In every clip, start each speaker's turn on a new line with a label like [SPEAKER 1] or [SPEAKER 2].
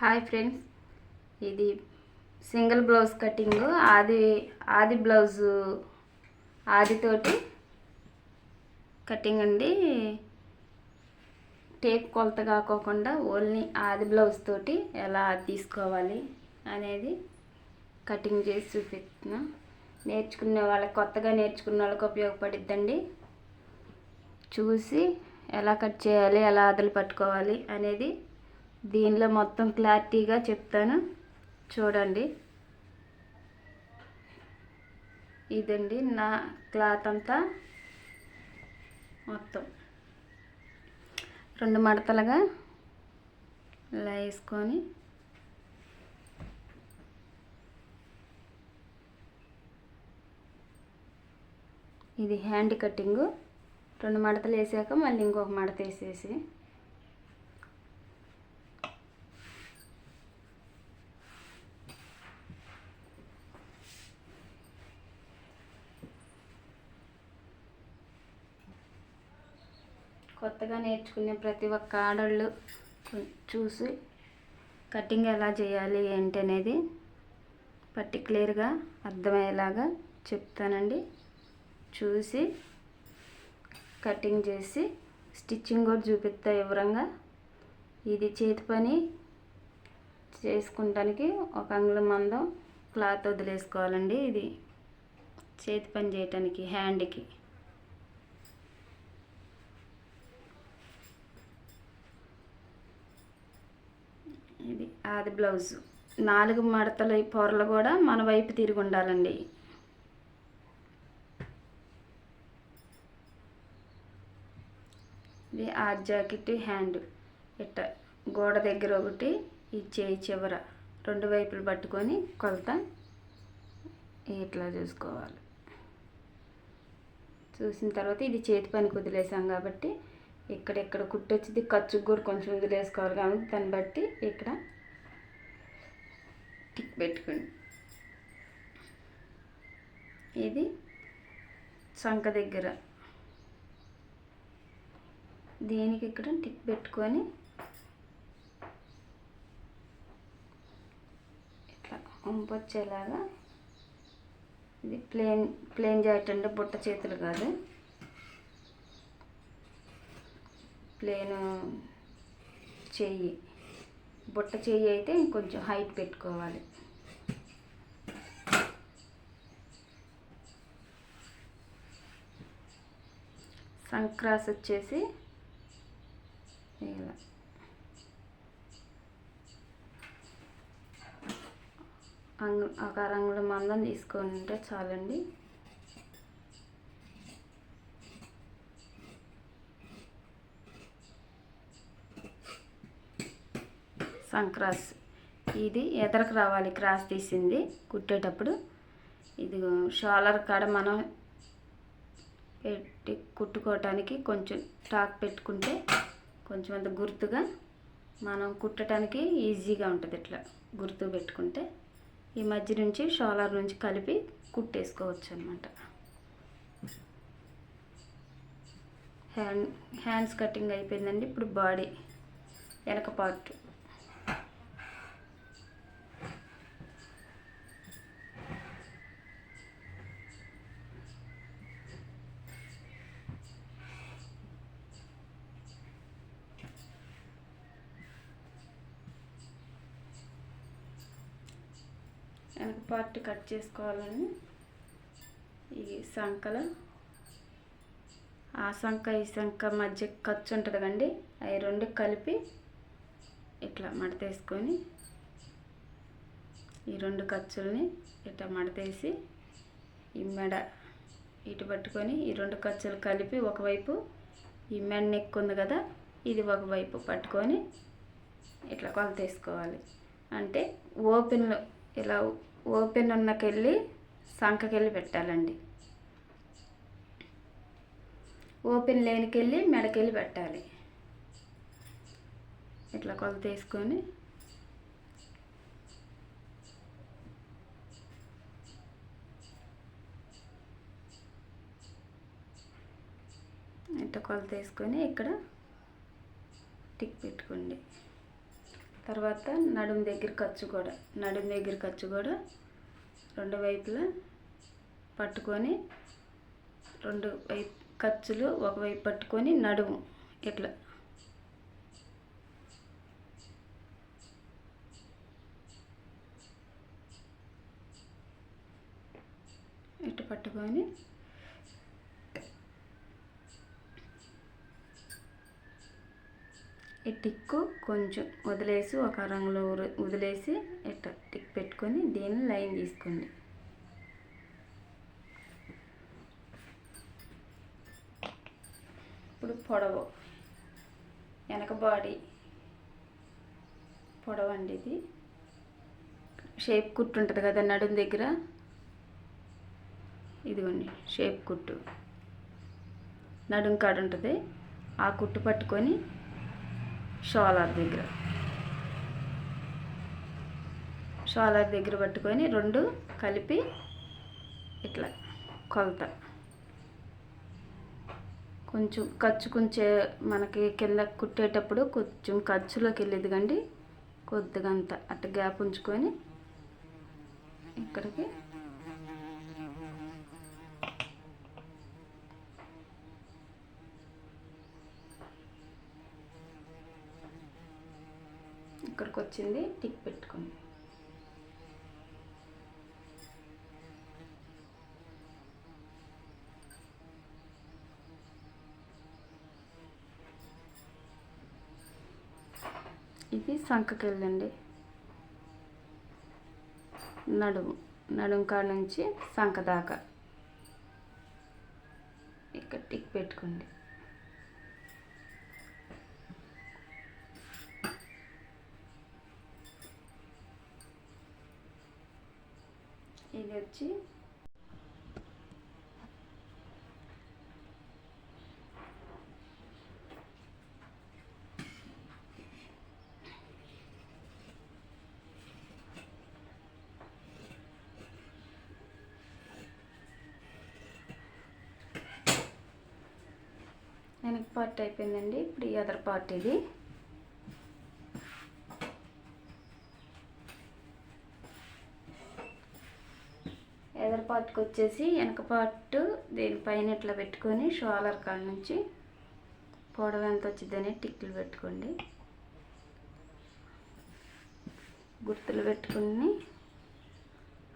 [SPEAKER 1] Hi friends. ఇది single blouse cutting. ఆది ఆది బ్లౌజ్ ఆదితోటి కటింగ్ అండి. టేప్ కొలత కాకోకుండా ఓన్లీ ఆది బ్లౌజ్ తోటి ఎలా తీసుకోవాలి అనేది కటింగ్ చేసి చూపిస్తున్నా. నేర్చుకునే వాళ్ళకి కొత్తగా నేర్చుకున్న వాళ్ళకి ఉపయోగపడిద్దండి. చూసి ఎలా కట్ చేయాలి ఎలా అదలు పట్టుకోవాలి అనేది దీనిలో మొత్తం క్లారిటీగా చెప్తాను. చూడండి. ఇదండి నా క్లాత్ అంతా మొత్తం. రెండు మడతలుగా ఇలా వేసుకొని ఇది హ్యాండ్ కటింగు. రెండు మడతలు వేసాక మళ్ళీ ఇంకొక మడత వేసేసి కొత్తగా నేర్చుకునే ప్రతి ఒక్క ఆడళ్ళు చూసి కటింగ్ ఎలా చేయాలి ఏంటి అనేది పర్టికులర్గా అర్థమయ్యేలాగా చెప్తానండి. చూసి కటింగ్ చేసి స్టిచ్చింగ్ కూడా చూపిస్తా వివరంగా. ఇది చేతి పని చేసుకుంటానికి ఒక అంగుళం మందం క్లాత్ వదిలేసుకోవాలండి ఇది. చేతి పని చేయటానికి హ్యాండ్కి. ఇది. ఆది బ్లౌజ్. నాలుగు మడతల పొరలు కూడా మన వైపు తిరిగి ఉండాలండి. ఇది ఆ జాకెట్ హ్యాండ్. ఇట్ట గోడ దగ్గర ఒకటి ఈ చేయి చివర. రెండు వైపులు పట్టుకొని కొలత ఇట్లా చూసుకోవాలి. చూసిన తర్వాత ఇది చేతి పనికి వదిలేసాం కాబట్టి ఇక్కడ ఇక్కడ కుట్టొచ్చింది ఖర్చుకు కూడా కొంచెం వదిలేసుకోవాలి కాబట్టి దాన్ని బట్టి ఇక్కడ టిక్ పెట్టుకోండి. ఇది సంక దగ్గర. దీనికి ఇక్కడ టిక్ పెట్టుకొని ఇట్లా వంపొచ్చేలాగా ఇది ప్లేన్ ప్లేన్ జాకెట్ అంటే బుట్ట చేతులు కాదు. ప్లేన్ చెయ్యి. బుట్ట చెయ్యి అయితే ఇంకొంచెం హైట్ పెట్టుకోవాలి. సంక్రాస్ వచ్చేసి ఇలా. అంగు ఒక రంగుల మందం తీసుకొని ఉంటే చాలండి. సంక్రాస్. ఇది ఎదరకు రావాలి క్రాస్ తీసింది కుట్టేటప్పుడు. ఇది షాలర్ కాడ మనం పెట్టి కుట్టుకోవటానికి కొంచెం టాక్ పెట్టుకుంటే కొంచెం అంత గుర్తుగా మనం కుట్టడానికి ఈజీగా ఉంటుంది ఇట్లా. గుర్తు పెట్టుకుంటే ఈ మధ్య నుంచి షోలర్ నుంచి కలిపి కుట్టేసుకోవచ్చు అనమాట హ్యాండ్ హ్యాండ్స్ కటింగ్ అయిపోయిందండి ఇప్పుడు బాడీ. వెనక పార్ట్. వెనక పార్ట్ కట్ చేసుకోవాలని ఈ సంకల. ఆ సంక ఈ సంక మధ్య ఖర్చు ఉంటుంది కండి అవి రెండు కలిపి ఇట్లా మడతేసుకొని ఈ రెండు ఖర్చుల్ని ఇట్లా మడతేసి ఈ మెడ ఇటు పట్టుకొని ఈ రెండు ఖర్చులు కలిపి ఒకవైపు ఈ మెడ నెక్ ఉంది కదా ఇది ఒకవైపు పట్టుకొని ఇట్లా కొలత వేసుకోవాలి అంటే ఓపెన్లో ఇలా ఓపెన్ ఉన్నకెళ్ళి సంకకెళ్ళి పెట్టాలండి. ఓపెన్ లేనికెళ్ళి మెడకెళ్ళి పెట్టాలి. ఇట్లా కొలత వేసుకొని. ఇట్లా కొలత వేసుకొని ఇక్కడ టిక్ పెట్టుకోండి. తర్వాత నడుము దగ్గర ఖర్చు కూడా నడుము దగ్గర ఖర్చు కూడా రెండు వైపులా పట్టుకొని రెండు వైపు ఖర్చులు ఒకవైపు పట్టుకొని నడుము ఇట్లా. ఇటు పట్టుకొని ఈ టిక్కు కొంచెం వదిలేసి ఒక రంగులో వదిలేసి ఇట్లా టిక్ పెట్టుకొని దీన్ని లైన్ తీసుకోండి. ఇప్పుడు పొడవు. వెనక బాడీ పొడవు అండి ఇది. షేప్ కుట్టు ఉంటుంది కదా నడుం దగ్గర. ఇదిగోండి షేప్ కుట్టు. నడుం కాడ ఉంటుంది. ఆ కుట్టు పట్టుకొని షోలార్ దగ్గర. షోలార్ దగ్గర పట్టుకొని రెండు కలిపి ఇట్లా కొలత. కొంచెం ఖర్చు కొంచెం మనకి కింద కుట్టేటప్పుడు కొంచెం ఖర్చులోకి వెళ్ళేది కండి కొద్దిగా అంత అట్ట గ్యాప్ ఉంచుకొని ఇక్కడికి ఇక్కడికి వచ్చింది టిక్ పెట్టుకోండి ఇది సంకకెళ్ళండి నడుము నడుము కాడ నుంచి సంక దాకా. ఇక్కడ టిక్ పెట్టుకోండి ఇది వచ్చి వెనక పార్ట్ అయిపోయిందండి. ఇప్పుడు ఈ అదర్ పార్ట్ ఇది ఎదర్ పార్ట్కి వచ్చేసి వెనక పార్ట్ దీనిపైన ఇట్లా పెట్టుకొని షోలర్ కాడ నుంచి పొడవు ఎంత వచ్చిందని టిక్లు పెట్టుకోండి. గుర్తులు పెట్టుకుని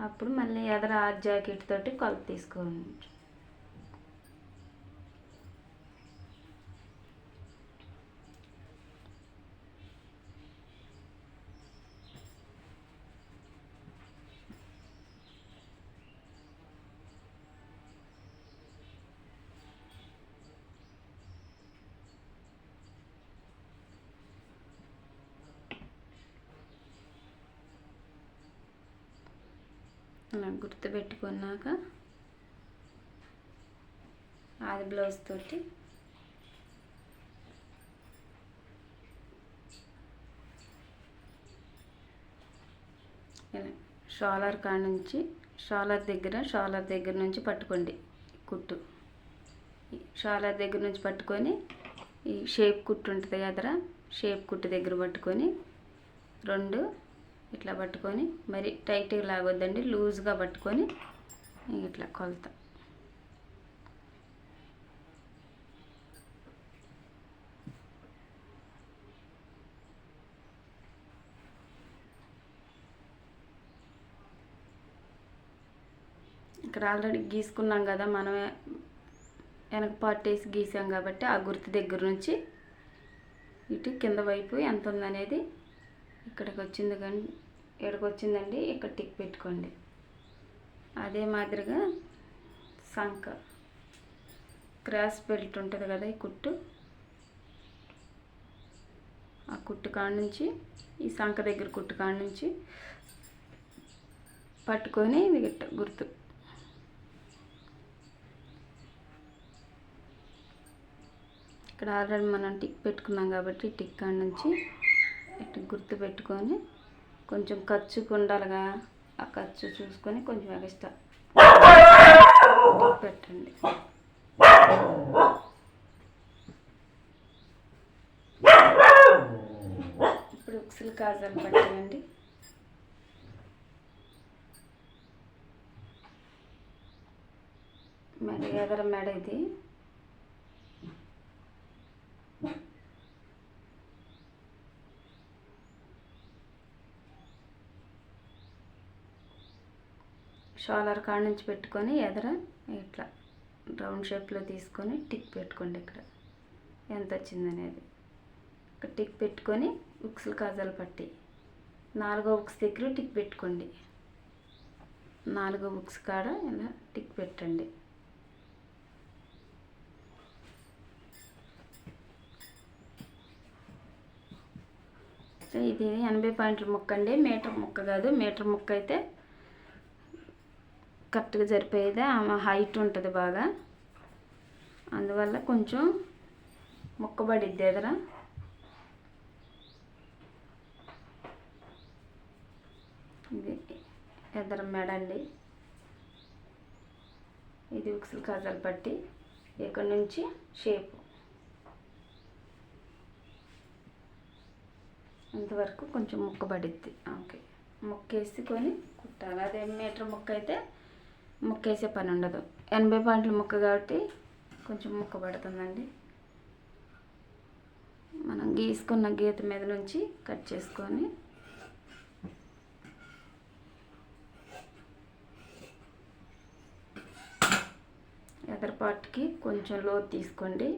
[SPEAKER 1] అప్పుడు మళ్ళీ ఎదర ఆ జాకెట్ తోటి కొలత తీసుకోండి. అలా గుర్తుపెట్టుకున్నాక అది ఆది బ్లౌజ్ తోటి ఇలా షాలర్ కాడ నుంచి షాలర్ దగ్గర షాలర్ దగ్గర నుంచి పట్టుకోండి కుట్టు. షాలర్ దగ్గర నుంచి పట్టుకొని ఈ షేప్ కుట్టు ఉంటుంది కదరా షేప్ కుట్టు దగ్గర పట్టుకొని రెండు ఇట్లా పట్టుకొని మరి టైట్గా లాగొద్దండి లూజ్గా పట్టుకొని ఇట్లా కొలత. ఇక్కడ ఆల్రెడీ గీసుకున్నాం కదా మనమే వెనక పార్ట్ వేసి గీసాం కాబట్టి ఆ గుర్తు దగ్గర నుంచి ఇటు కింద వైపు ఎంత ఉందనేది ఇక్కడికి వచ్చింది కానీ ఇక్కడికి వచ్చిందండి ఇక్కడ టిక్ పెట్టుకోండి. అదే మాదిరిగా సంక క్రాస్ బెల్ట్ ఉంటుంది కదా ఈ కుట్టు? ఆ కుట్టు కాడ నుంచి ఈ సంక దగ్గర కుట్టు కాడ నుంచి పట్టుకొని ఇది గిట్ట గుర్తు. ఇక్కడ ఆల్రెడీ మనం టిక్ పెట్టుకున్నాం కాబట్టి టిక్ కాడ నుంచి ఇట్లా గుర్తు పెట్టుకొని కొంచెం ఖర్చుకు ఉండాలిగా. ఆ ఖర్చు చూసుకొని కొంచెం ఎక్స్ట్రా పెట్టండి. ఇప్పుడు ఉక్సులు కాజాలు పట్టానండి మెడ ఎదర మెడ ఇది. షోలర్ కాడ నుంచి పెట్టుకొని ఎదర ఇట్లా రౌండ్ షేప్లో తీసుకొని టిక్ పెట్టుకోండి ఇక్కడ. ఎంత వచ్చిందనేది అనేది. టిక్ పెట్టుకొని ఉక్సులు కాజాలు పట్టి. నాలుగో ఉక్స్ దగ్గర టిక్ పెట్టుకోండి. నాలుగో బుక్స్ కాడ ఇలా టిక్ పెట్టండి. ఇది ఎనభై పాయింట్ల ముక్క అండి. మీటర్ ముక్క కాదు మీటర్ ముక్క అయితే కరెక్ట్గా సరిపోయేది ఆమె హైట్ ఉంటుంది బాగా. అందువల్ల కొంచెం ముక్కబడిద్ది ఎదర. ఇది ఎదర మెడ అండి ఇది ఉక్సులు కాజాలు పట్టి ఇక్కడ నుంచి షేప్. అంతవరకు కొంచెం ముక్క పడిద్ది ఓకే. ముక్క వేసుకొని కుట్టాలి. అదే మీటర్ ముక్క అయితే ముక్క వేసే పని ఉండదు ఎనభై పాయింట్ల ముక్క కాబట్టి కొంచెం ముక్క పడుతుందండి. మనం గీసుకున్న గీత మీద నుంచి కట్ చేసుకొని ఎదరపాటుకి కొంచెం లోతు తీసుకోండి.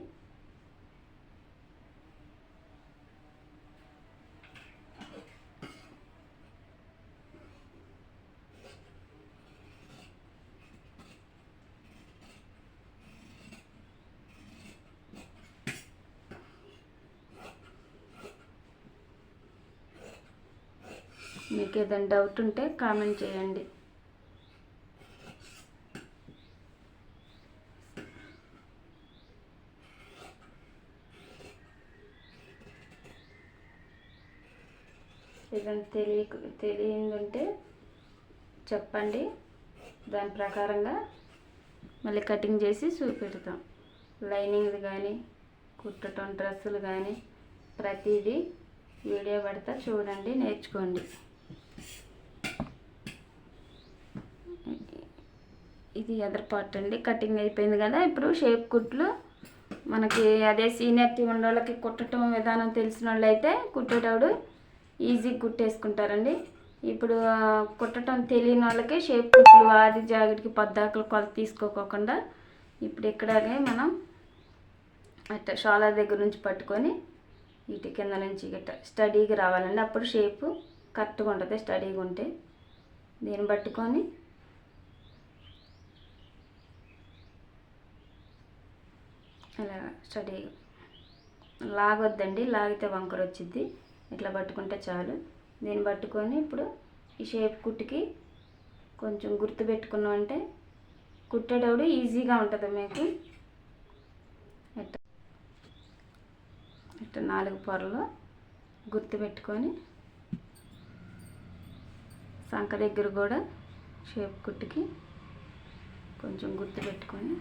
[SPEAKER 1] మీకు ఏదైనా డౌట్ ఉంటే కామెంట్ చేయండి. ఏదైనా తెలియక తెలియందంటే చెప్పండి. దాని ప్రకారంగా మళ్ళీ కటింగ్ చేసి చూపెడతాం. లైనింగ్ది కానీ కుట్టడం డ్రెస్సులు కానీ ప్రతిదీ వీడియో పడతా చూడండి నేర్చుకోండి. ఇది ఎదర్ పార్ట్ అండి. కటింగ్ అయిపోయింది కదా. ఇప్పుడు షేప్ కుట్లు మనకి అదే సీనియర్టీ ఉన్న వాళ్ళకి కుట్టడం విధానం తెలిసిన వాళ్ళు అయితే కుట్టేటప్పుడు ఈజీ కుట్టేసుకుంటారండి. ఇప్పుడు కుట్టడం తెలియని వాళ్ళకి షేప్ కుట్లు ఆది జాకెట్కి పద్దాకులు కొలత తీసుకోకుండా ఇప్పుడు ఇక్కడనే మనం అట్లా షాలర్ దగ్గర నుంచి పట్టుకొని ఇటు కింద నుంచి గట్ట స్టడీగా రావాలండి. అప్పుడు షేపు కరెక్ట్గా ఉంటుంది స్టడీగా ఉంటే. దీన్ని పట్టుకొని ఇలా స్టడీ లాగొద్దండి లాగితే వంకర వచ్చింది ఇట్లా పట్టుకుంటే చాలు. దీన్ని పట్టుకొని ఇప్పుడు ఈ షేప్ కుట్టుకి కొంచెం గుర్తు పెట్టుకున్నాం అంటే కుట్టేటప్పుడు ఈజీగా ఉంటుంది మీకు. ఇట్లా ఇట్లా నాలుగు పొరలు గుర్తు పెట్టుకొని సంక దగ్గర కూడా షేప్ కుట్టుకి కొంచెం గుర్తు పెట్టుకొని